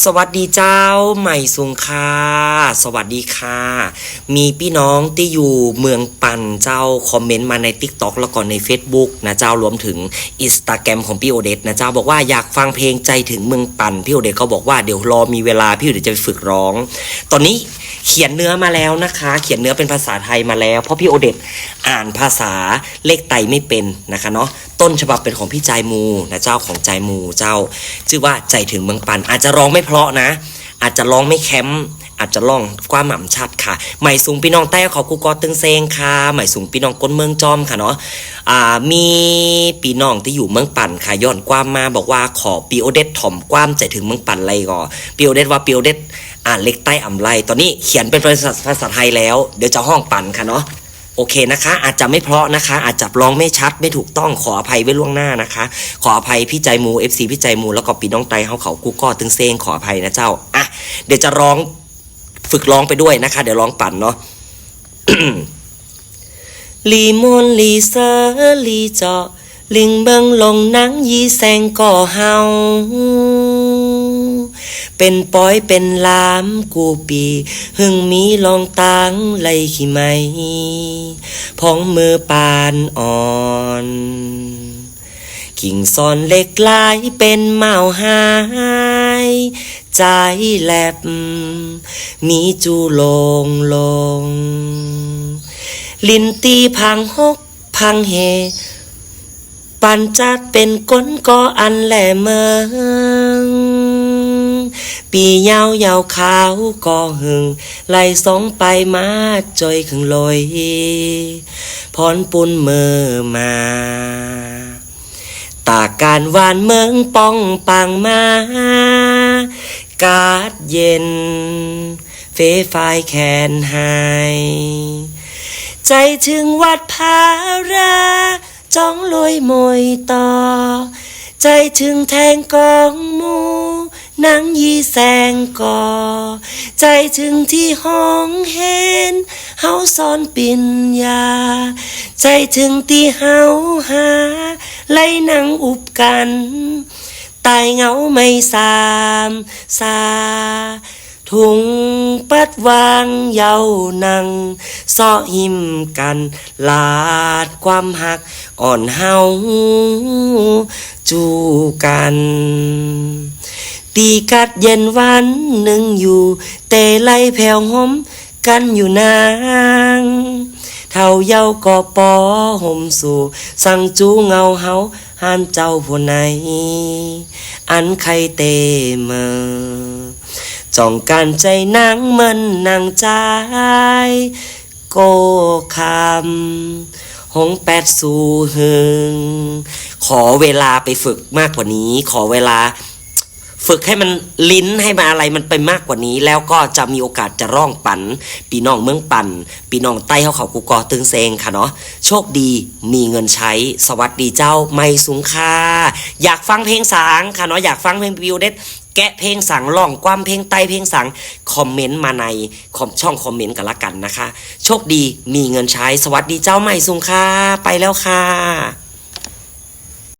สวัสดีเจ้าใหม่สุงค่ะ สวัสดีค่ะ มีพี่น้องที่อยู่เมืองปันเจ้าคอมเมนต์มาใน t ิ k t o k แล้วก็ใน Facebook นะเจ้ารวมถึงอินสตาแกรมของพี่โอเดตนะเจ้าบอกว่าอยากฟังเพลงใจถึงเมืองปันพี่โอเดตเขาบอกว่าเดี๋ยวรอมีเวลาพี่โอเดตจะไปฝึกร้อง ตอนนี้ เขียนเนื้อมาแล้วนะคะ เขียนเนื้อเป็นภาษาไทยมาแล้ว เพราะพี่โอเดตอ่านภาษาเลขไตไม่เป็นนะคะเนาะต้นฉบับเป็นของพี่ใจมูนะเจ้าของใจมูเจ้า ชื่อว่าใจถึงเมืองปัน อาจจะร้องไม่เพราะนะ อาจจะร้องไม่แคมป์ อาจจะร้องกว้าหม่ำชัดค่ะใหม่สูงพี่น้องใต้ขอกูกอตึงเซงค่ะใหม่สูงพี่น้องก้นเมืองจอมค่ะเนาะอ่ามีพี่น้องที่อยู่เมืองปั่นค่ะย้อนกว้ามมาบอกว่าขอปีโอเดตถ่อมกว้ามใจถึงเมืองปั่นไรก่อปีโอเดตว่าปีโอเดตอ่านเล็กใต้อ่ำไรตอนนี้เขียนเป็นภาษาภาษาไทยแล้ว เดี๋ยวจะห้องปั่นค่ะเนาะโอเคนะคะ อาจจะไม่เพราะนะคะ อาจจะร้องไม่ชัดไม่ถูกต้องขออภัยไว้ล่วงหน้านะคะ ขออภัยพี่ใจมู FC พี่ใจมูแล้วก็ปีน้องไตเขาเขากูก็ตึงเซงขออภัยนะเจ้าอะเดี๋ยวจะร้อง ฝึกร้องไปด้วยนะคะ เดี๋ยวร้องปั่นเนาะลีมวนลีเซอร์ลีเจาะลิงเบิงลงนังยีแสงก่อเฮา เป็นปอยเป็นลามกูปี หึงมีลองตังไลขี้ไหมพองมือปานอ่อนกิ่งซอนเล็กลายเป็นเมาหา ใจแลบ มีจูลงลง ลินตีพังหกพังเฮ ปันจัดเป็นก้นก็อันแหลเมืองปียาวยาวขาวก็หึงไล่สองไปมาจอยขึงลอยพรปุ่นเมื่อมาตาการวานเมืองป้องปังมา กาดเย็น เฟฟายแขนหายใจถึงวัดพาราจ้องลอยมวยต่อ ใจถึงแทงกองมูนางยีแสงก่อ ใจถึงที่ห้องเห็นเฮาสอนปิญญา ใจถึงที่เฮาหาไล่นังอุบกัน ตายเหงาไม่สามสาทุงปัดวางเยานังซ้อหิมกันลาดความหักอ่อนเฮาจูกัน ตีกัดเย็นวันหนึ่งอยู่ เตไล่แผ่วหอมกันอยู่นาง เท่าเย้าก็ปอห่มสู่ สั่งจูเงาเฮาหานเจ้าผู้ไหนอันใครเตมอจ้องการใจนางมันนางใจโกคำหงแปดสู่หึง ขอเวลาไปฝึกมากกว่านี้ ขอเวลา ฝึกให้มันลิ้นให้มันอะไรมันไปมากกว่านี้ แล้วก็จะมีโอกาสจะร้องปันปีน้องเมืองปันปีน้องใต้เขาเขากูกอตึงเซงค่ะเนาะโชคดีมีเงินใช้ สวัสดีเจ้าไม่สูงค่าอยากฟังเพลงสางค่ะเนาะอยากฟังเพลงวิวเด็ดแกะเพลงสังร้องความเพลงไต้เพลงสังคอมเมนต์มาในคอมช่องคอมเมนต์กันละกันนะคะ โชคดีมีเงินใช้สวัสดีเจ้าใหม่สุงค่าไปแล้วค่ะ